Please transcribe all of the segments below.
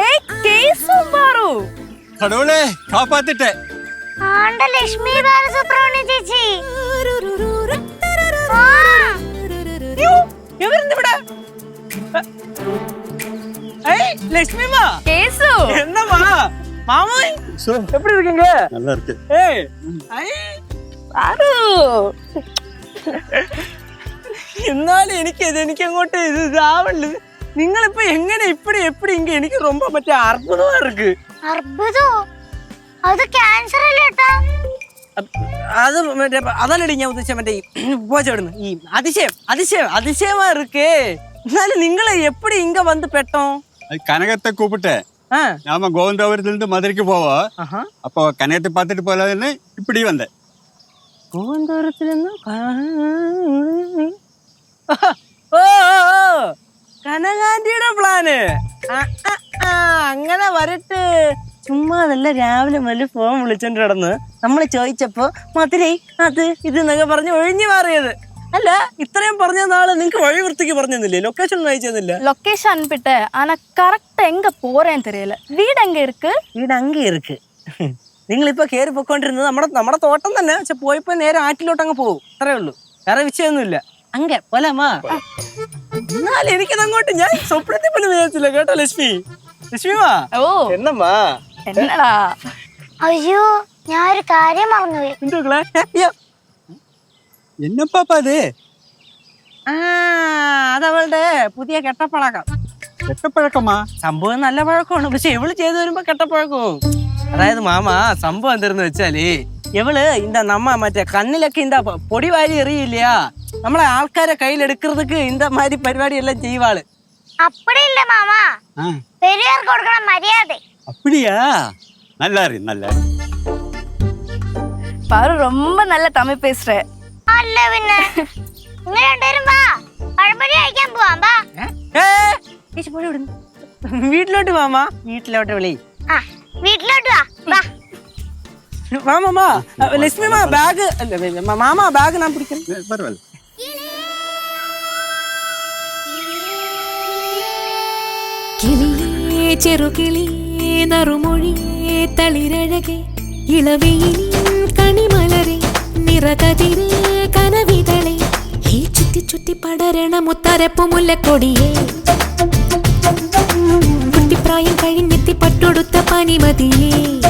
ஏய் கேசும் பாரு கடவுளே காப்பாத்திட்டேன் ആണ്ട ലക്ഷ്മി ബാലസുബ്രഹ്മണ്യ ചേച്ചി ആ, எவருந்து விட ஏய் லட்சுமிமா கேசு என்னம்மா மாமோய் சோ எப்படி இருக்கீங்க நல்லா இருக்கு ஏய் ஐ பாரு എന്നാലും എനിക്ക് എനിക്ക് അങ്ങോട്ട് ഇത് ഇതാവുള്ളു നിങ്ങളിപ്പോ എങ്ങനെ ഇപ്പടി എപ്പടി ഇങ്ങ എനിക്ക് ரொம்ப മറ്റേ അർബുദമാ இருக்கு അർബുദോ അത് ക്യാൻസർ അല്ലേട്ടാ അത് മറ്റേ അതല്ലടി ഞാൻ ഉദ്ദേശിച്ച മറ്റേ പോച്ചവിടുന്നു ഈ അതിശയം അതിശയം அதிசயமா இருக்கு എന്നാലും നിങ്ങൾ എപ്പടി ഇങ്ങ വന്ന് പെട്ടോ കനകത്തെ കൂപ്പിട്ടേ நாம கோவிந்தாபுரத்துலேருந்து மதுரைக்கு போவோம் அப்போ கனகத்தை பார்த்துட்டு போகலாதுன்னு இப்படி வந்தேன் கோவிந்தாபுரத்துலேருந்து ഓ കനകാന്റിയുടെ പ്ലാന്. അങ്ങനെ വരട്ടെ. ചുമ്മാതല്ല രാവിലെ മുതൽ ഫോൺ വിളിച്ചോണ്ട് കിടന്ന് നമ്മൾ ചോദിച്ചപ്പോ മധുരൈ അത് ഇത് എന്നൊക്കെ പറഞ്ഞ് ഒഴിഞ്ഞു മാറിയത്. അല്ല ഇത്രയും പറഞ്ഞ നാൾ നിങ്ങക്ക് വഴി വൃത്തിക്ക് പറഞ്ഞില്ലേ ലൊക്കേഷൻ ഒന്നും അയച്ചു തന്നില്ല லொக்கேஷன் കറക്റ്റ് ஆனா கரெக்டா எங்க போறேன்னு தெரியல வீடு எங்க இருக்கு വീട് അങ്ങേ നിങ്ങൾ നിങ്ങളിപ്പോ കേറി പോയിക്കൊണ്ടിരുന്നത് നമ്മുടെ നമ്മുടെ തോട്ടം തന്നെ. പക്ഷെ നേരെ ആറ്റിലോട്ട് അങ്ങ് പോകും. അത്രേ ഉള്ളൂ. വേറെ വിഷയമൊന്നുമില്ല. അങ്ങ പോലമാ? എന്നാൽ എനിക്കത് അങ്ങോട്ട് ഞാൻ സ്വപ്നത്തിൽ പോലും വിചാരിച്ചില്ല. കേട്ടോ ലക്ഷ്മി? ലക്ഷ്മിമാ? ഓ. എന്നമ്മാ? എന്നടാ? അയ്യോ ഞാൻ ഒരു കാര്യം മറന്നുപോയി. എന്തുക്കളെ എന്നപ്പാപ്പാ അത്? ആ അതവളുടെ പുതിയ കെട്ടപ്പഴക്കം. കെട്ടപ്പഴക്കമാ? സംഭവം നല്ല പഴക്കമാണ്. പക്ഷെ ഇവൾ ചെയ്തു വരുമ്പോ കെട്ടപ്പഴക്കവും. അതായത് മാമ സംഭവം എന്തെന്ന് വെച്ചാൽ ഇവൾ ഇന്ത നമ്മ മറ്റേ കണ്ണിലൊക്കെ ഇന്ത പൊടി വാരി എറിയില്ല. നമ്മളെ ആൾക്കാരെ കയ്യിലെടുക്കുന്നതുക്ക് ഇന്ത മാതിരി പരിപാടി എല്ലാം ചെയ്യുവാൾ. அப்படியில்ல മാമാ. ஆ. കൊടുക്കണം മര്യാദ. மரியாதை அப்படியா நல்லா இரு நல்லா ரொம்ப നല്ല தமிழ் பேசுற அல்ல பின்ன നിങ്ങൾ രണ്ടുപേരും വാ. പഴംപൊരി കഴിക്കാൻ പോവാം വാ. ഏ, പോയി ഇവിടുന്ന്. വീട്ടിലോട്ട് മാമാ വീട്ടിലോട്ട് വിളി. ആ വീട്ടിലോട്ട് വാ വാ. മാമ മാ ലക്ഷ്മി മാ ബാഗ്. മാമ ബാഗ് ഞാൻ പിടിക്കണം ഏ, ചെറുകിളിയേ നറുമൊഴിയേ തളിരഴകേ ഇളവെയിലിൻ കണിമലരെ നിറകതിരേ കനവിതളെ. ഈ ചുറ്റി ചുറ്റി പടരണ മുത്തരപ്പു മുല്ലക്കൊടിയേ. കുട്ടിപ്രായം കഴിഞ്ഞെത്തി പട്ടൊടുത്ത പനിമതിയേ.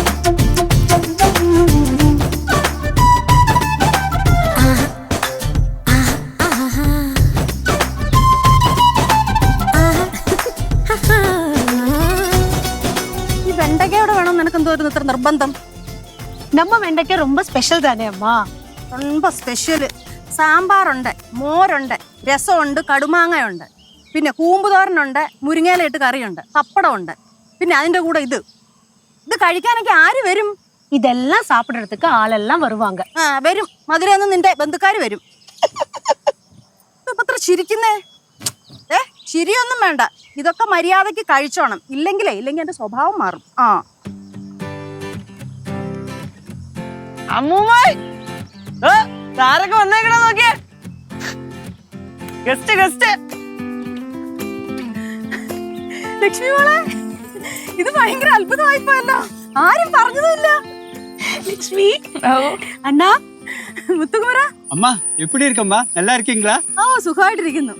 വേണം നിനക്ക് എന്തോരുന്നു ഇത്ര നിർബന്ധം நம்ம வெண்டைக்காய் ரொம்ப ஸ்பெஷல் தானே அம்மா ரொம்ப സ്പെഷ്യല് സാമ്പാറുണ്ട് മോരുണ്ട് രസമുണ്ട് കടുമാങ്ങയുണ്ട് പിന്നെ കൂമ്പുതോരനുണ്ട് മുരിങ്ങയിലിട്ട് കറിയുണ്ട് പപ്പടമുണ്ട് പിന്നെ അതിന്റെ കൂടെ ഇത് ഇത് കഴിക്കാനൊക്കെ ആര് വരും இதெல்லாம் சாப்பிடுறதுக்கு ஆளெல்லாம் வருவாங்க ആ വരും മധുരന്ന് നിന്റെ ബന്ധുക്കാർ വരും ഇപ്പൊ ഇത്ര ചിരിക്കുന്നേ ഏ ചിരിയൊന്നും വേണ്ട ഇതൊക്കെ മര്യാദക്ക് കഴിച്ചോണം ഇല്ലെങ്കിലേ ഇല്ലെങ്കിൽ എന്റെ സ്വഭാവം മാറും ആ അമ്മൂമ്മായി ഏ, ആരൊക്കെ വന്നേക്കണ നോക്കിയേ ഗസ്റ്റ് ഗസ്റ്റ് ലക്ഷ്മി മോളെ ഇത് ഭയങ്കര അത്ഭുതമായി പോയല്ലോ ആരും പറഞ്ഞതുമില്ല ലക്ഷ്മി അണ്ണാ മുത്തുകുമര அம்மா எப்படி இருக்கம்மா நல்லா இருக்கீங்களா ഓ സുഖമായിട്ടിരിക്കുന്നു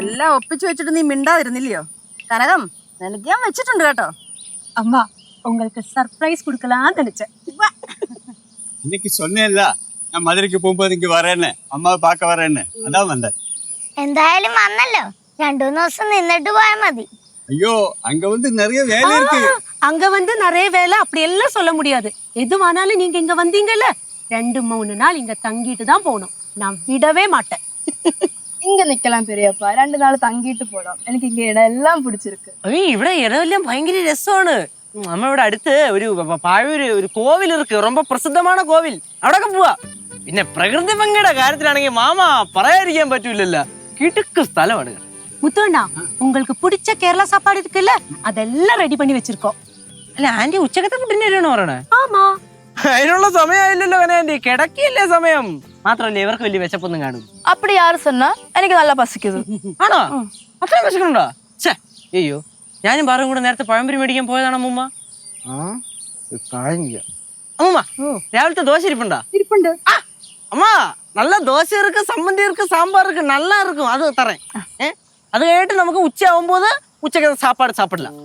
എല്ലാം ഒപ്പിച്ചു വെച്ചിട്ട് നീ മിണ്ടാതിരുന്നില്ലയോ കനകം നിനക്ക് ഞാൻ വെച്ചിട്ടുണ്ട് കേട്ടോ அம்மா உங்களுக்கு சர்ப்ரைஸ் கொடுக்கலாம்னு நினைச்சேன் இன்னைக்கு சொன்னேன்ல நான் மதுரைக்கு போகும்போது இங்க வரேன்னு அம்மாவை பார்க்க வரேன்னு அதான் வந்தேன் എന്തായാലും വന്നല്ലോ രണ്ടു മൂന്ന് ദിവസം നിന്നിട്ട് പോയാൽ മതി ஐயோ அங்க வந்து நிறைய வேலை இருக்கு அங்க வந்து நிறைய வேலை அப்படி எல்லாம் சொல்ல முடியாது எதுவானாலும் நீங்க இங்க வந்தீங்கல்ல ரெண்டு மூணு நாள் இங்க தங்கிட்டு தான் போகணும் நான் விடவே மாட்டேன் இங்க நிக்கலாம் பெரியப்பா ரெண்டு நாள் தங்கிட்டு போலாம் எனக்கு இங்க இடம் எல்லாம் பிடிச்சிருக்கு ഏയ് ഇവിടെ ഇടമെല്ലാം ഭയങ്കര രസമാണ് നമ്മളിവിടെ അടുത്ത് ഒരു പാഴൂര് ഒരു കോവിൽ ഇருக்கு ரொம்ப പ്രസിദ്ധമാണ് കോവിൽ. അവിടെയൊക്കെ പോവാ. പിന്നെ പ്രകൃതി ഭംഗിയുടെ കാര്യത്തിലാണെങ്കിൽ മാമ പറയാതിരിക്കാൻ പറ്റൂലല്ല. കിടുക്ക് സ്ഥലമാണ് முத்துவண்ணா ഉങ്ങൾക്ക് പിടിച്ച കേരള സാപ്പാട് இருக்குல்ல അതെല്ലാം റെഡി പണി വെച്ചിരിക്കോ. അല്ല ആന്റി ഉച്ചക്കത്തെ ഫുഡിന്റെ കാര്യമാണ് പറയണേ? ആമാ. അതിനുള്ള സമയമായില്ലല്ലോ ആന്റി. കിടക്കില്ലേ സമയം. മാത്രമല്ല ഇവർക്ക് വലിയ വിശപ്പൊന്നും കാണും അപ്പടി யாரு சொன்னா എനിക്ക് നല്ല പസിക്കുന്നു. ആണോ? അത്രയും വിശക്കുന്നുണ്ടോ? ഛേ അയ്യോ. ഞാനും പാറും കൂടെ നേരത്തെ പഴംപൊരി മേടിക്കാൻ പോയതാണ് അമ്മൂമ്മ അമ്മൂമ്മ രാവിലത്തെ ദോശ ഇരിപ്പുണ്ടോ ഇരിപ്പുണ്ട് അമ്മ നല്ല ദോശ ഇറക്ക് സമ്മന്തി ഇറക്ക് സാമ്പാർ ഇറക്ക് നല്ലാ ഇറക്കും അത് തറേ അത് കഴിഞ്ഞിട്ട് നമുക്ക് ഉച്ചയാവുമ്പോൾ உச்சக்கு சாப்பாடு சாப்பிடலாம்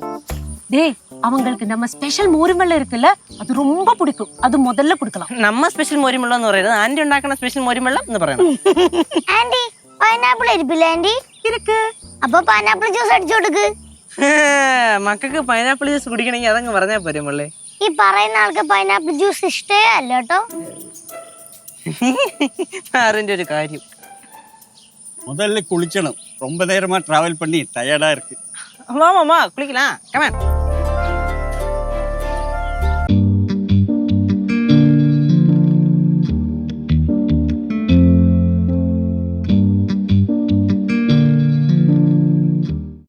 டேய் அவங்களுக்கு நம்ம ஸ்பெஷல் மோரிமல்ல இருக்குல்ல அது ரொம்ப അത് அது முதல்ல നമ്മ സ്പെഷ്യൽ ஸ்பெஷல் மோரிமல்ல എന്ന് പറയുന്നത് ആന്റി ഉണ്ടാക്കുന്ന സ്പെഷ്യൽ മോരിമല്ല എന്ന് പറയണം ആന്റി പൈനാപ്പിൾ ഇരിപ്പില്ല ആന്റി ഇരിക്ക് അപ്പൊ പൈനാപ്പിൾ ജ്യൂസ് അടിച്ചു കൊടുക്ക് മക്കൾക്ക് പൈനാപ്പിൾ ജ്യൂസ് കുടിക്കണമെങ്കിൽ അതങ്ങ് പറഞ്ഞാൽ പോരെ മുള്ളേ ഈ പറയുന്ന ആൾക്ക് പൈനാപ്പിൾ ജ്യൂസ് ഇഷ്ടേ അല്ല കേട്ടോ ആറിന്റെ ഒരു കാര്യം முதல்ல குளிக்கணும் ரொம்ப நேரமா டிராவல் பண்ணி டயர்டா இருக்கு വാ മാമാ കുളിക്കലാ കമാൻ